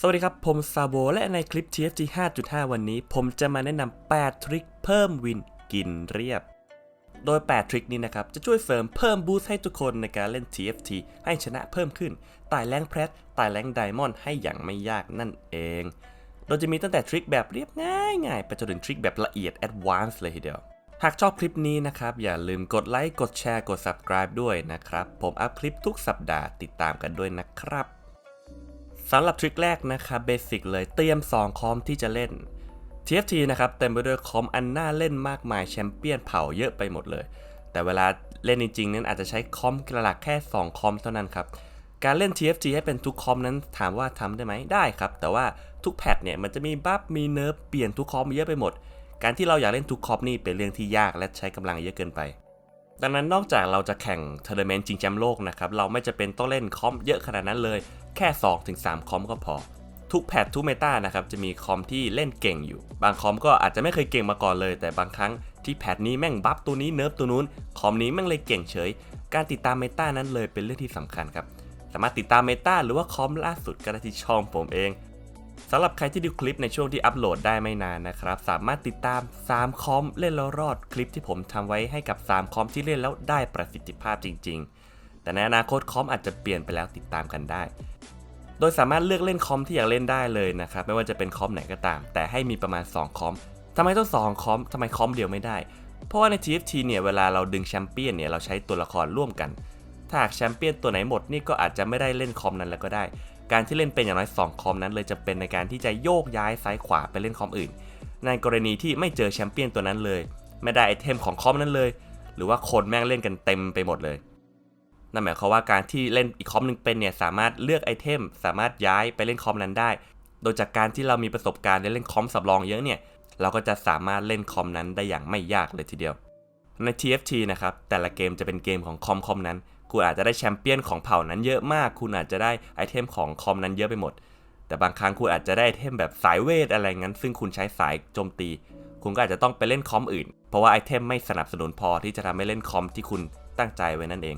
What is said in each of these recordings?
สวัสดีครับ ผมซาโบและในคลิป TFT 5.5 วันนี้ ผมจะมาแนะนำ 8 ทริคเพิ่มวินกินเรียบ โดย 8 ทริคนี้นะครับ จะช่วยเสริมเพิ่มบูสต์ให้ทุกคนในการเล่น TFT ให้ชนะเพิ่มขึ้นไต่แรงแพรสไต่แรงไดมอนด์ให้อย่างไม่ยากนั่นเอง โดยจะมีตั้งแต่ทริคแบบเรียบง่ายง่ายๆไปจนถึงทริคแบบละเอียด Advanced เลยทีเดียว หากชอบคลิปนี้นะครับ อย่าลืมกดไลค์กดแชร์กด Subscribe ด้วยนะครับผมอัพคลิปทุกสัปดาห์ติดตามกันด้วยนะครับ สำหรับทริคแรกนะครับเบสิกเลยเตรียม 2 คอมที่จะเล่น TFT นะครับเต็มไปด้วยคอมอันน่าเล่นมากมายแชมเปี้ยนเผาเยอะไปหมดเลย แต่เวลาเล่นจริงๆนั้นอาจจะใช้คอมกระหลักแค่ 2 คอมเท่านั้นครับการเล่น TFT ให้เป็นทุกคอมนั้นถามว่าทำได้ไหมได้ครับ แต่ว่าทุกแพทเนี่ยมันจะมีบัฟมีเนิร์ฟเปลี่ยนทุกคอมเยอะไปหมด การที่เราอยากเล่นทุกคอมนี่เป็นเรื่องที่ยากและใช้กำลังเยอะเกินไป ดังนั้นนอกจากเราจะแข่งทัวร์นาเมนต์ชิงแชมป์โลกนะครับ เราไม่จะเป็นต้องเล่นคอมเยอะขนาดนั้นเลย แค่ 2-3 คอมก็พอ ทุกแพททุกเมตานะครับ จะมีคอมที่เล่นเก่งอยู่ บางคอมก็อาจจะไม่เคยเก่งมาก่อนเลย แต่บางครั้งที่แพทนี้แม่งบัฟตัวนี้เนิร์ฟตัวนู้น คอมนี้แม่งเลยเก่งเฉย การติดตามเมตานั้นเลยเป็นเรื่องที่สำคัญครับ สามารถติดตามเมตาหรือว่าคอมล่าสุดก็ได้ที่ช่องผมเอง สำหรับใครที่ดูคลิปในช่วงที่อัปโหลดได้ไม่นานนะครับ สามารถติดตาม 3 คอมเล่นแล้วรอดคลิปที่ผมทำไว้ให้กับ 3 คอมที่เล่นแล้วได้ประสิทธิภาพจริง ๆ แต่ในอนาคตคอมอาจจะเปลี่ยนไปแล้วติดตามกันได้ โดยสามารถเลือกเล่นคอมที่อยากเล่นได้เลยนะครับ ไม่ว่าจะเป็นคอมไหนก็ตาม แต่ให้มีประมาณ 2 คอมทำไมต้อง2คอมทำไมคอมเดียวไม่ได้ เพราะว่าใน TFT เนี่ยเวลาเราดึงแชมเปี้ยนเนี่ยเราใช้ตัวละครร่วมกัน ถ้าหากแชมเปี้ยนตัวไหนหมดนี่ก็อาจจะไม่ได้เล่นคอมนั้นแล้วก็ได้ การที่เล่นเป็นอย่างน้อย2คอมนั้นเลยจะเป็นในการที่จะโยกย้ายซ้ายขวาไปเล่นคอมอื่น ในกรณีที่ไม่เจอแชมเปี้ยนตัวนั้นเลย ไม่ได้ไอเทมของคอมนั้นเลย หรือว่าคนแม่งเล่นกันเต็มไปหมดเลยนั่นหมายความว่าการที่เล่นอีกคอมหนึงเป็นเนี่ยสามารถเลือกไอเทม สามารถย้ายไปเล่นคอมนั้นได้ โดยจากการที่เรามีประสบการณ์ในเล่นคอมสำรองเยอะเนี่ยเราก็จะสามารถเล่นคอมนั้นได้อย่างไม่ยากเลยทีเดียว ใน TFT นะครับแต่ละเกมจะเป็นเกมของคอมคอมนั้น คุณอาจจะได้แชมเปี้ยนของเผ่านั้นเยอะมาก คุณอาจจะได้ไอเทมของคอมนั้นเยอะไปหมด แต่บางครั้งคุณอาจจะได้ไอเทมแบบสายเวทอะไรงั้น ซึ่งคุณใช้สายโจมตี คุณก็อาจจะต้องไปเล่นคอมอื่น เพราะว่าไอเทมไม่สนับสนุนพอที่จะทำให้เล่นคอมที่คุณตั้งใจไว้นั่นเอง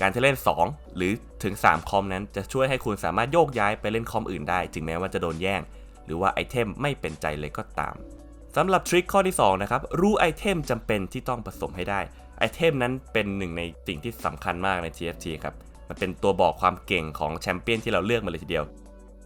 การที่เล่น 2 หรือถึง 3 คอมนั้นจะช่วยให้คุณสามารถโยกย้ายไปเล่นคอมอื่นได้ ถึงแม้ว่าจะโดนแย่ง หรือว่าไอเทมไม่เป็นใจเลยก็ตาม สำหรับทริคข้อที่2นะครับรู้ไอเทมจำเป็นที่ต้องผสมให้ได้ไอเทมนั้นเป็นหนึ่งในสิ่งที่สำคัญมากใน TFT ครับมันเป็นตัวบอกความเก่งของแชมเปี้ยนที่เราเลือกมาเลยทีเดียว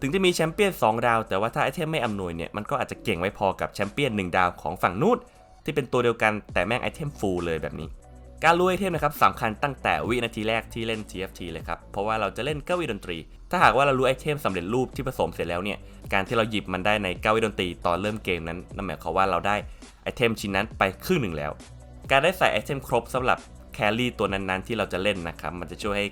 ถึงจะมีแชมเปี้ยน2 ดาว แต่ว่าถ้าไอเทมไม่อำนวยเนี่ยมันก็อาจจะเก่งไม่พอกับแชมเปี้ยน1 ดาวของฝั่งนู้นที่เป็นตัวเดียวกันแต่แม่งไอเทมฟูลเลยแบบนี้ การรู้ไอเทมนะครับสำคัญตั้งแต่วินาทีแรกที่เล่น TFT เลยครับ เพราะว่าเราจะเล่นเก้าอี้ดนตรี ถ้าหากว่าเรารู้ไอเทมสำเร็จรูปที่ผสมเสร็จแล้วเนี่ย การที่เราหยิบมันได้ในเก้าอี้ดนตรีตอนเริ่มเกมนั้นนั่นหมายความว่าเราได้ไอเทมชิ้นนั้นไปครึ่งหนึ่งแล้ว การได้ใส่ไอเทมครบสำหรับแครี่ตัวนั้นๆ ที่เราจะเล่นนะครับ มันจะช่วยให้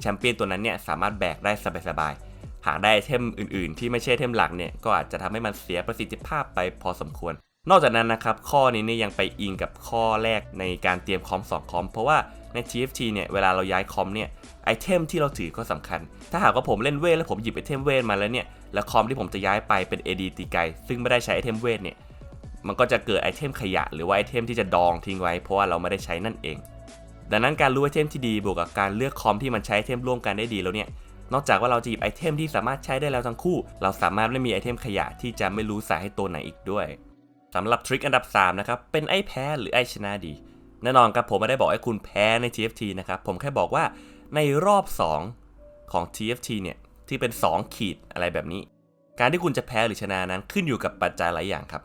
แชมเปี้ยนตัวนั้นเนี่ยสามารถแบกได้สบายๆ หากได้ไอเทมอื่นๆ ที่ไม่ใช่ไอเทมหลักเนี่ย ก็อาจจะทำให้มันเสียประสิทธิภาพไปพอสมควร นอกจากนั้นนะครับข้อนี้เนี่ยยังไปอิงกับข้อแรกในการเตรียมคอม2คอมเพราะว่าใน TFT เนี่ยเวลาเราย้ายคอมเนี่ยไอเทมที่เราถือก็สำคัญ ถ้าหากว่าผมเล่นเวทแล้วผมหยิบไอเทมเวทมาแล้วเนี่ยแล้วคอมที่ผมจะย้ายไปเป็น AD ตีไกลซึ่งไม่ได้ใช้ไอเทมเวทเนี่ยมันก็จะเกิดไอเทมขยะหรือว่าไอเทมที่จะดองทิ้งไว้เพราะว่าเราไม่ได้ใช้นั่นเอง ดังนั้นการรู้ไอเทมที่ดีบวกกับการเลือกคอมที่มันใช้ไอเทมร่วมกันได้ดีแล้วเนี่ยนอกจากว่าเราจะหยิบไอเทมที่สามารถใช้ได้แล้วทั้งคู่ เราสามารถไม่มีไอเทมขยะที่จะไม่รู้ส่ให้ตัวไหนอีกด้วย สำหรับทริคอันดับ 3 นะครับ เป็นไอ้แพ้หรือไอ้ชนะดี แน่นอนครับผมไม่ได้บอกให้คุณแพ้ใน TFT นะครับ ผมแค่บอกว่าในรอบ 2 ของ TFT เนี่ย ที่เป็น 2 ขีดอะไรแบบนี้ การที่คุณจะแพ้หรือชนะนั้นขึ้นอยู่กับปัจจัยหลายอย่างครับ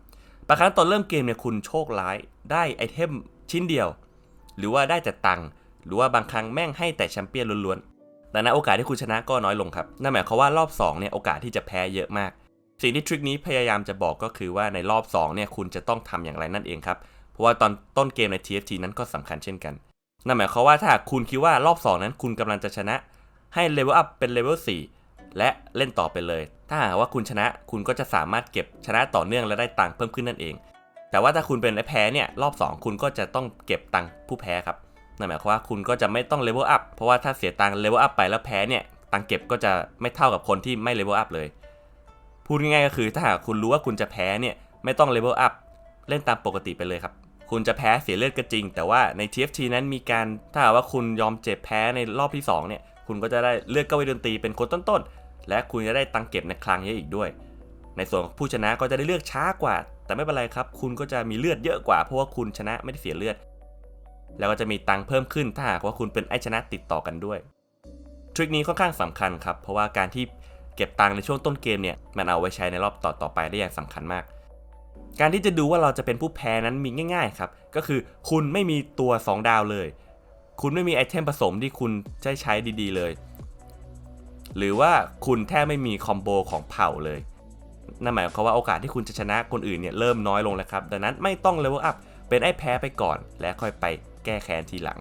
บางครั้งตอนเริ่มเกมเนี่ยคุณโชคร้ายได้ไอเทมชิ้นเดียว หรือว่าได้แต่ตังค์หรือว่าบางครั้งแม่งให้แต่แชมเปี้ยนล้วนๆดังนั้นโอกาสที่คุณชนะก็น้อยลงครับ นั่นหมายความว่ารอบ2เนี่ยโอกาสที่จะแพ้เยอะมาก สิ่งที่ทริคนี้พยายามจะบอกก็คือว่าในรอบ2เนี่ยคุณจะต้องทำอย่างไรนั่นเองครับ เพราะว่าตอนต้นเกมใน TFT นั้นก็สำคัญเช่นกัน นั่นหมายความว่าถ้าคุณคิดว่ารอบ 2 นั้นคุณกำลังจะชนะ ให้เลเวลอัพเป็นเลเวล4และเล่นต่อไปเลย ถ้าหากว่าคุณชนะคุณก็จะสามารถเก็บชนะต่อเนื่องและได้ตังค์เพิ่มขึ้นนั่นเอง แต่ว่าถ้าคุณเป็นแพ้เนี่ยรอบ 2 คุณก็จะต้องเก็บตังค์ผู้แพ้ครับ นั่นหมายความว่าคุณก็จะไม่ต้องเลเวลอัพเพราะว่าถ้าเสียตังค์เลเวลอัพไปแล้วแพ้เนี่ยตังค์เก็บก็จะไม่เท่ากับคนที่ไม่เลเวลอัพเลย พูดง่ายๆก็คือถ้าหากคุณรู้ว่าคุณจะแพ้เนี่ยไม่ต้องเลเวลอัพเล่นตามปกติไปเลยครับ คุณจะแพ้เสียเลือดก็จริง แต่ว่าใน TFT นั้นมีการถ้าหากว่าคุณยอมเจ็บแพ้ในรอบที่2เนี่ยคุณก็จะได้เลือกเก้าอี้ดนตรีเป็นคนต้นๆ และคุณจะได้ตังเก็บในคลังเยอะอีกด้วย ในส่วนของผู้ชนะก็จะได้เลือกช้ากว่า แต่ไม่เป็นไรครับ คุณก็จะมีเลือดเยอะกว่า เพราะว่าคุณชนะไม่ได้เสียเลือด แล้วก็จะมีตังเพิ่มขึ้นถ้าหากว่าคุณเป็นไอชนะติดต่อกันด้วยทริคนี้ค่อนข้างสำคัญครับ เพราะว่าการที่ เก็บตังค์ในช่วงต้นเกมเนี่ยมันเอาไว้ใช้ในรอบต่อๆไปได้อย่างสำคัญมาก การที่จะดูว่าเราจะเป็นผู้แพ้นั้นมีง่าย ๆ ครับ ก็คือคุณไม่มีตัว 2 ดาวเลย คุณไม่มีไอเทมผสมที่คุณใช้ใช้ดีๆเลย หรือว่าคุณแทบไม่มีคอมโบของเผ่าเลยนั่นหมายความว่าโอกาสที่คุณจะชนะคนอื่นเนี่ยเริ่มน้อยลงแล้วครับ ดังนั้นไม่ต้องเลเวลอัพเป็นไอ้แพ้ไปก่อน และค่อยไปแก้แค้นทีหลัง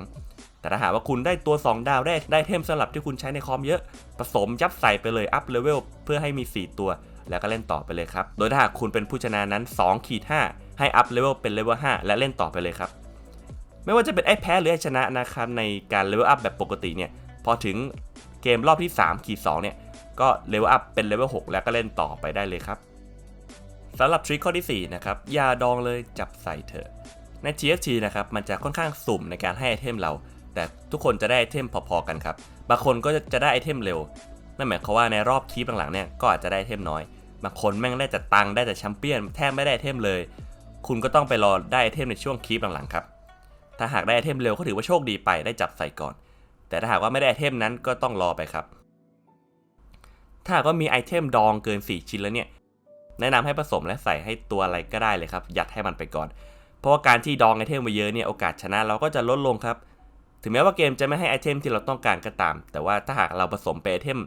แต่ถ้าหากว่าคุณได้ตัว 2 ดาวได้ได้เทมสลับที่คุณใช้ในคอมเยอะ ผสมยับใส่ไปเลยอัพเลเวลเพื่อให้มี 4 ตัว แล้วก็เล่นต่อไปเลยครับ โดยถ้าหากคุณเป็นผู้ชนะนั้น2ขีด5ให้อัพเลเวลเป็นเลเวล5และเล่นต่อไปเลยครับ ไม่ว่าจะเป็นไอ้แพ้หรือไอ้ชนะนะครับในการเลเวลอัพแบบปกติเนี่ยพอถึงเกมรอบที่3ขีด2เนี่ยก็เลเวลอัพเป็นเลเวล6แล้วก็เล่นต่อไปได้เลยครับสำหรับทริคข้อที่4นะครับอย่าดองเลยจับใส่เถอะใน TFT นะครับมันจะค่อนข้างสุ่มในการให้ไอเทมเรา แต่ทุกคนจะได้ไอเทมพอๆกันครับ บางคนก็จะได้ไอเทมเร็ว นั่นหมายความว่าในรอบคีปหลังๆเนี่ยก็อาจจะได้ไอเทมน้อย บางคนแม่งได้แต่ตังได้แต่แชมเปี้ยนแทบไม่ได้ไอเทมเลย คุณก็ต้องไปรอได้ไอเทมในช่วงคีปหลังๆครับ ถ้าหากได้ไอเทมเร็วก็ถือว่าโชคดีไปได้จับใส่ก่อน แต่ถ้าหากว่าไม่ได้ไอเทมนั้นก็ต้องรอไปครับ ถ้าหากว่ามีไอเทมดองเกิน 4 ชิ้นแล้วเนี่ย แนะนำให้ผสมและใส่ให้ตัวอะไรก็ได้เลยครับ ยัดให้มันไปก่อน เพราะว่าการที่ดองไอเทมมาเยอะเนี่ยโอกาสชนะเราก็จะลดลงครับ ถึงแม้ว่าเกมจะไม่ให้ไอเทมที่เราต้องการก็ตาม แต่ว่าถ้าหากเราผสมไปไอเทม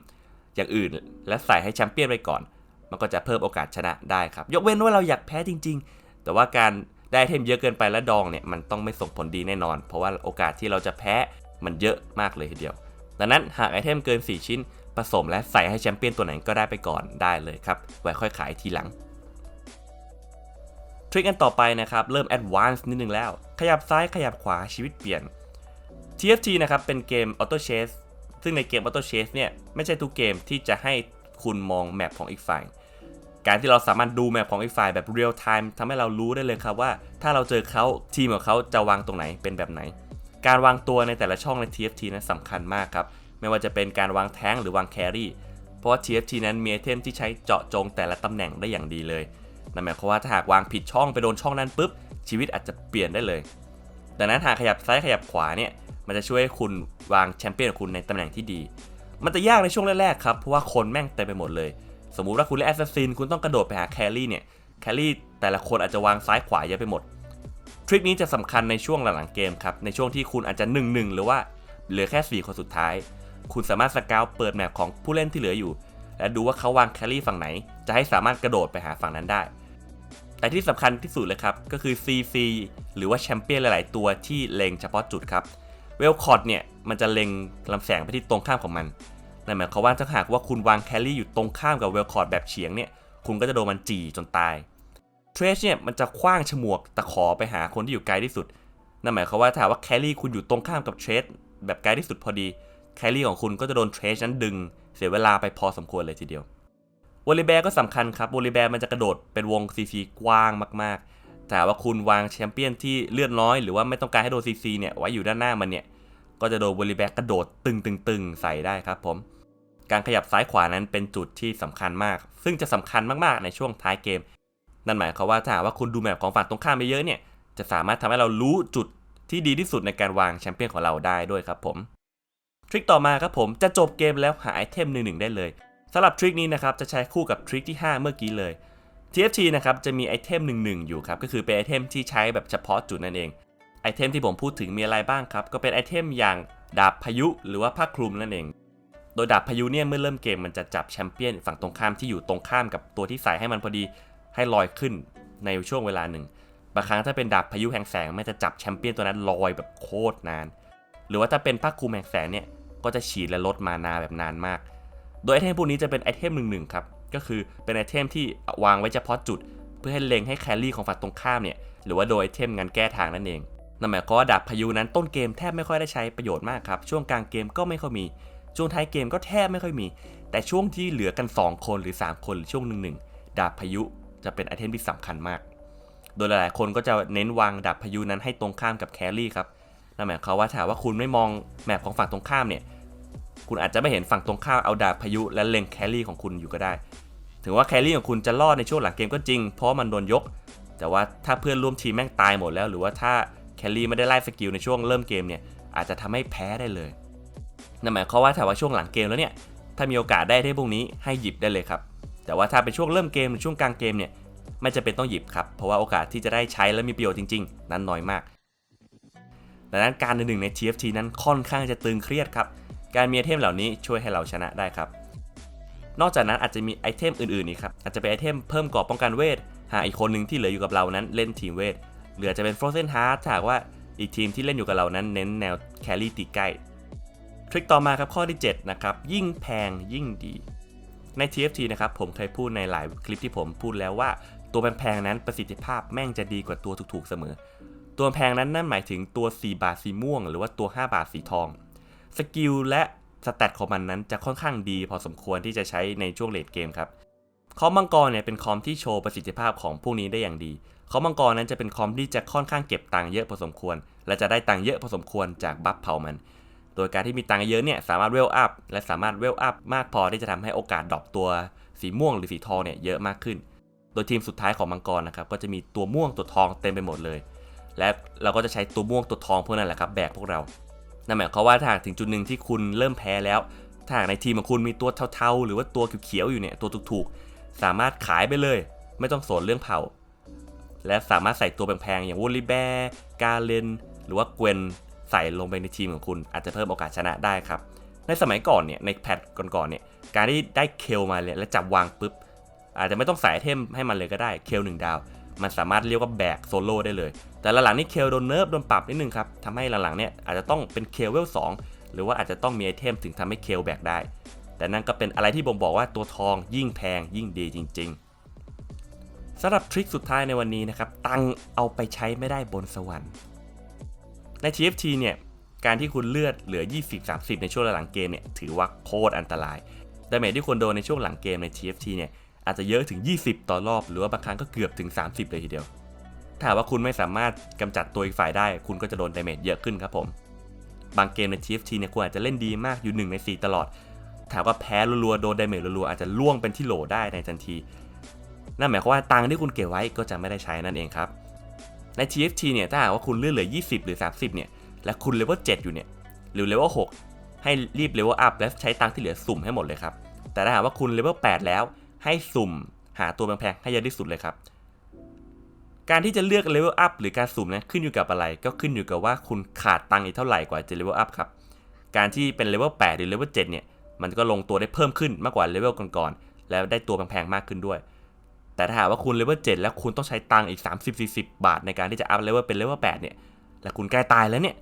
อย่างอื่น และใส่ให้แชมเปี้ยนไปก่อน มันก็จะเพิ่มโอกาสชนะได้ครับ ยกเว้นว่าเราอยากแพ้จริง ๆ แต่ว่าการได้ไอเทมเยอะเกินไปและดองเนี่ยมันต้องไม่ส่งผลดีแน่นอน เพราะว่าโอกาสที่เราจะแพ้มันเยอะมากเลยทีเดียว ดังนั้นหากไอเทมเกิน 4 ชิ้น ผสมและใส่ให้แชมเปี้ยนตัวไหนก็ได้ไปก่อนได้เลยครับ ไว้ค่อยขายทีหลัง ทริคกันต่อไปนะครับ เริ่มแอดวานซ์นิดนึงแล้ว ขยับซ้ายขยับขวาชีวิตเปลี่ยน TFT นะครับเป็นเกม Auto Chase ซึ่งในเกม Auto Chase เนี่ยไม่ใช่ทุกเกมที่จะให้คุณมองแมปของอีกฝ่ายการที่เราสามารถดูแมปของอีกฝ่ายแบบเรียลไทม์ทำให้เรารู้ได้เลยครับว่า ถ้าเราเจอเขาทีมของเขาจะวางตรงไหนเป็นแบบไหน การวางตัวในแต่ละช่องใน TFT นั้นสำคัญมากครับ ไม่ว่าจะเป็นการวางแท้งหรือวางแครี่เพราะว่า TFT นั้นมีไอเทมที่ใช้เจาะจงแต่ละตำแหน่งได้อย่างดีเลยนั่นหมายความว่าถ้าหากวางผิดช่องไปโดนช่องนั้นปุ๊บชีวิตอาจจะเปลี่ยนได้เลย ดังนั้นหากขยับซ้ายขยับขวาเนี่ย มันจะช่วยให้คุณวางแชมเปี้ยนของคุณในตำแหน่งที่ดี มันจะยากในช่วงแรกๆครับ เพราะว่าคนแม่งเต็มไปหมดเลย สมมุติว่าคุณเล่นแอสซัสซินคุณต้องกระโดดไปหาแครี่เนี่ย แครี่แต่ละคนอาจจะวางซ้ายขวาเยอะไปหมด ทริคนี้จะสำคัญในช่วงหลังๆเกมครับ ในช่วงที่คุณอาจจะ1นึหรือว่าเหลือแค่ 4 คนสุดท้าย คุณสามารถสกาวเปิดแมปของผู้เล่นที่เหลืออยู่ และดูว่าเขาวางแครี่ฝั่งไหน จะให้สามารถกระโดดไปหาฝั่งนั้นได้แต่ที่สำคัญที่สุดเลยครับ ก็คือ CC หรือว่าแชมเปี้ยนหลาย ๆ ตัวที่เล็งเฉพาะจุดครับ เวลคอร์ดเนี่ยมันจะเล็งลำแสงไปที่ตรงข้ามของมันนั่นหมายความว่าถ้าหากว่าคุณวางแคลรี่อยู่ตรงข้ามกับเวลคอร์ดแบบเฉียงเนี่ยคุณก็จะโดนมันจีจนตายเทรชเนี่ยมันจะคว้างฉมวกตะขอไปหาคนที่อยู่ไกลที่สุด นั่นหมายความว่าถ้าหากว่าแคลรี่คุณอยู่ตรงข้ามกับเทรชแบบไกลที่สุดพอดี แคลรี่ของคุณก็จะโดนเทรชนั้นดึง เสียเวลาไปพอสมควรเลยทีเดียววอลเลย์แบร์ก็สำคัญครับวอลเลย์แบร์มันจะกระโดดเป็นวงซีซีกว้างมากๆแต่ว่าคุณวางแชมเปี้ยนที่เลือดน้อยหรือว่าไม่ต้องการให้โดนซีซีเนี่ยไว้อยู่ด้านหน้ามันเนี่ย ก็จะโดนวอลลีแบร์กระโดดตึงๆๆใส่ได้ครับผม การขยับซ้ายขวานั้นเป็นจุดที่สำคัญมาก ซึ่งจะสำคัญมากๆในช่วงท้ายเกม นั่นหมายความว่าถ้าหากว่าคุณดูแมปของฝั่งตรงข้ามไปเยอะเนี่ย จะสามารถทำให้เรารู้จุดที่ดีที่สุดในการวางแชมเปี้ยนของเราได้ด้วยครับผม ทริคต่อมาครับผมจะจบเกมแล้วหาไอเทมหนึ่งๆได้เลยสำหรับทริคนี้นะครับจะใช้คู่กับทริคที่ 5 เมื่อกี้เลย TFT นะครับจะมีไอเทมหนึ่งๆอยู่ครับก็คือเป็นไอเทมที่ใช้แบบเฉพาะจุดนั่นเอง ไอเทมที่ผมพูดถึงมีอะไรบ้างครับ ก็เป็นไอเทมอย่างดาบพายุหรือว่าผ้าคลุมนั่นเอง โดยดาบพายุเนี่ยเมื่อเริ่มเกมมันจะจับแชมเปี้ยนฝั่งตรงข้ามที่อยู่ตรงข้ามกับตัวที่ใส่ให้มันพอดีให้ลอยขึ้นในช่วงเวลาหนึ่ง บางครั้งถ้าเป็นดาบพายุแห่งแสงมันจะจับแชมเปี้ยนตัวนั้นลอยแบบโคตรนาน หรือว่าถ้าเป็นผ้าคลุมแห่งแสงเนี่ยก็จะฉีดและลดมานาแบบนานมาก โดยไอเทมพวกนี้จะเป็นไอเทมหนึ่งๆครับ ก็คือเป็นไอเทมที่วางไว้เฉพาะจุด เพื่อให้เล็งให้แครี่ของฝั่งตรงข้ามเนี่ยหรือว่าโดยไอเทมงานแก้ทางนั่นเอง นั่นหมายความว่าดาบพายุนั้นต้นเกมแทบไม่ค่อยได้ใช้ประโยชน์มากครับ ช่วงกลางเกมก็ไม่ค่อยมี ช่วงท้ายเกมก็แทบไม่ค่อยมี แต่ช่วงที่เหลือกัน 2 คนหรือ 3 คนหรือช่วงหนึ่งหนึ่งดาบพายุจะเป็นไอเทมที่สำคัญมาก โดยหลายๆ คนก็จะเน้นวางดาบพายุนั้นให้ตรงข้ามกับแครี่ครับ นั่นหมายความว่าถ้าว่าคุณไม่มองแมปของฝั่งตรงข้ามเนี่ย คุณอาจจะไม่เห็นฝั่งตรงข้ามเอาดาบพายุและเล็งแครี่ของคุณอยู่ก็ได้ ถึงว่าแครี่ของคุณจะรอดในช่วงหลังเกมก็จริง เพราะมันโดนยก แต่ว่าถ้าเพื่อนร่วมทีมแม่งตายหมดแล้ว หรือว่าถ้า แคลรี่ไม่ได้ไล่สกิลในช่วงเริ่มเกมเนี่ยอาจจะทำให้แพ้ได้เลยนั่นหมายความว่าถ้าว่าช่วงหลังเกมแล้วเนี่ยถ้ามีโอกาสได้ที่พวกนี้ให้หยิบได้เลยครับ แต่ว่าถ้าเป็นช่วงเริ่มเกมหรือช่วงกลางเกมเนี่ยไม่จะเป็นต้องหยิบครับ เพราะว่าโอกาสที่จะได้ใช้และมีประโยชน์จริง ๆ นั้นน้อยมากดังนั้นการหนึ่งใน TFT นั้นค่อนข้างจะตึงเครียดครับ การมีไอเทมเหล่านี้ช่วยให้เราชนะได้ครับ นอกจากนั้นอาจจะมีไอเทมอื่นๆอีกครับ อาจจะเป็นไอเทมเพิ่มกรอบป้องกันเวท หากอีกคนหนึ่งที่เหลืออยู่กับเรานั้นเล่นทีมเวท หรือจะเป็น Frozen Heart ถาหากว่าอีกทีมที่เล่นอยู่กับเรานั้นเน้นแนวแครี่ตีใกล้ ทริคต่อมาครับข้อที่ 7 นะครับ ยิ่งแพงยิ่งดี ใน TFT นะครับผมเคยพูดในหลายคลิปที่ผมพูดแล้วว่า ตัวแพงๆนั้นประสิทธิภาพแม่งจะดีกว่าตัวถูกๆเสมอ ตัวแพงนั้นนั่นหมายถึงตัว 4 บาทสีม่วง หรือว่าตัว 5 บาทสีทองสกิลและสแตทของมันนั้นจะค่อนข้างดี พอสมควรที่จะใช้ในช่วงเลดเกมครับคอมมังกรเนี่ยเป็นคอมที่โชว์ประสิทธิภาพของพวกนี้ได้อย่างดี คอมมังกรนั้นจะเป็นคอมที่จะค่อนข้างเก็บตังค์เยอะพอสมควร และจะได้ตังค์เยอะพอสมควรจากบัฟเผามัน โดยการที่มีตังค์เยอะเนี่ยสามารถเวลอัพและสามารถเวลอัพมากพอที่จะทำให้โอกาสดรอปตัวสีม่วงหรือสีทองเนี่ยเยอะมากขึ้น โดยทีมสุดท้ายของมังกรนะครับก็จะมีตัวม่วงตัวทองเต็มไปหมดเลย และเราก็จะใช้ตัวม่วงตัวทองพวกนั้นแหละครับแบกพวกเรา นั่นหมายความว่าถ้าหากถึงจุดหนึ่งที่คุณเริ่มแพ้แล้ว ถ้าหากในทีมของคุณมีตัวเทาๆ หรือว่าตัวเขียวๆอยู่เนี่ยตัวถูกๆ สามารถขายไปเลย ไม่ต้องสนเรื่องเผา และสามารถใส่ตัวแพงๆอย่างวูลิแบร์กาเลนหรือว่าเกวนใส่ลงไปในทีมของคุณ อาจจะเพิ่มโอกาสชนะได้ครับ ในสมัยก่อนเนี่ยในแพทก่อนๆเนี่ยการที่ได้เคลมาเลยและจับวางปุ๊บ อาจจะไม่ต้องใส่ไอเทมให้มันเลยก็ได้เคลหนึ่งดาว มันสามารถเรียกว่าแบกโซโล่ได้เลย แต่หลังๆนี่เคลโดนเนิร์ฟโดนปรับนิดนึงครับทำให้หลังๆเนี่ยอาจจะต้องเป็นเคลเวล2หรือว่าอาจจะต้องมีไอเทมถึงทำให้เคลแบกได้ แต่นั่นก็เป็นอะไรที่บ่งบอกว่าตัวทองยิ่งแพงยิ่งดีจริง ๆ สำหรับทริคสุดท้ายในวันนี้นะครับ ตังเอาไปใช้ไม่ได้บนสวรรค์ ใน TFT เนี่ย การที่คุณเลือดเหลือ 20-30 ในช่วงหลังเกมเนี่ย ถือว่าโคตรอันตราย ดาเมจที่คุณโดนในช่วงหลังเกมใน TFT เนี่ย อาจจะเยอะถึง 20 ต่อรอบ หรือว่าบางครั้งก็เกือบถึง 30 เลยทีเดียว ถ้าว่าคุณไม่สามารถกำจัดตัวอีกฝ่ายได้ คุณก็จะโดนดาเมจเยอะขึ้นครับผม บางเกมใน TFT เนี่ย คุณอาจจะเล่นดีมากอยู่1ใน4ตลอด ถามว่าแพ้รัวๆ โดนดาเมจรัวๆ อาจจะล่วงเป็นที่โหลได้ในทันที นั่นหมายความว่าตังค์ที่คุณเก็บไว้ก็จะไม่ได้ใช้นั่นเองครับ ใน TFT เนี่ยถ้าหากว่าคุณเลือดเหลือ 20 หรือ 30 เนี่ย และคุณเลเวล7อยู่เนี่ย หรือเลเวล6ให้รีบเลเวลอัพและใช้ตังค์ที่เหลือสุ่มให้หมดเลยครับ แต่ถ้าหากว่าคุณเลเวล8แล้ว ให้สุ่มหาตัวแพงๆให้เยอะที่สุดเลยครับ การที่จะเลือกเลเวลอัพหรือการสุ่มนะขึ้นอยู่กับอะไร ก็ขึ้นอยู่กับว่าคุณขาดตังค์อีกเท่าไหร่กว่าจะเลเวลอัพครับ การที่เป็นเลเวล8หรือเลเวล7เนี่ย มันก็ลงตัวได้เพิ่มขึ้นมากกว่าเลเวลก่อนๆ แล้วได้ตัวแพงๆ มากขึ้นด้วย แต่ถ้าหากว่าคุณเลเวล7แล้วคุณต้องใช้ตังค์อีก 30-40 บาทในการที่จะอัพเลเวลเป็นเลเวล8เนี่ยและคุณใกล้ตายแล้วเนี่ย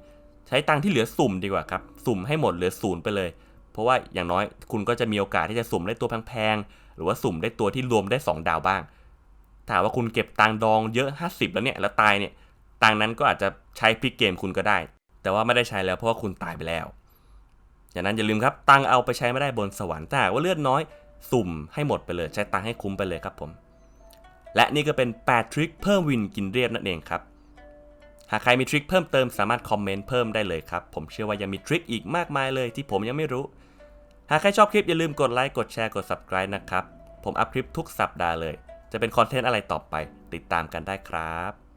ใช้ตังค์ที่เหลือสุ่มดีกว่าครับสุ่มให้หมดเหลือศูนย์ไปเลย เพราะว่าอย่างน้อยคุณก็จะมีโอกาสที่จะสุ่มได้ตัวแพงๆหรือว่าสุ่มได้ตัวที่รวมได้ 2 ดาวบ้างถ้าว่าคุณเก็บตังดองเยอะ 50 แล้วเนี่ยแล้วตายเนี่ยตังนั้นก็อาจจะใช้พลิกเกมคุณก็ได้ แต่ว่าไม่ได้ใช้แล้วเพราะว่าคุณตายไปแล้วอย่างนั้นอย่าลืมครับตังเอาไปใช้ไม่ได้บนสวรรค์ถ้าหากว่าเลือดน้อย สุ่มให้หมดไปเลย ใช้ตังให้คุ้มไปเลยครับผม และนี่ก็เป็น 8 ทริคเพิ่มวินกินเรียบนั่นเองครับ หากใครมีทริคเพิ่มเติมสามารถคอมเมนต์เพิ่มได้เลยครับ ผมเชื่อว่ายังมีทริคอีกมากมายเลยที่ผมยังไม่รู้ หากใครชอบคลิปอย่าลืมกดไลค์กดแชร์กด subscribe นะครับ ผมอัพคลิปทุกสัปดาห์เลย จะเป็นคอนเทนต์อะไรต่อไป ติดตามกันได้ครับ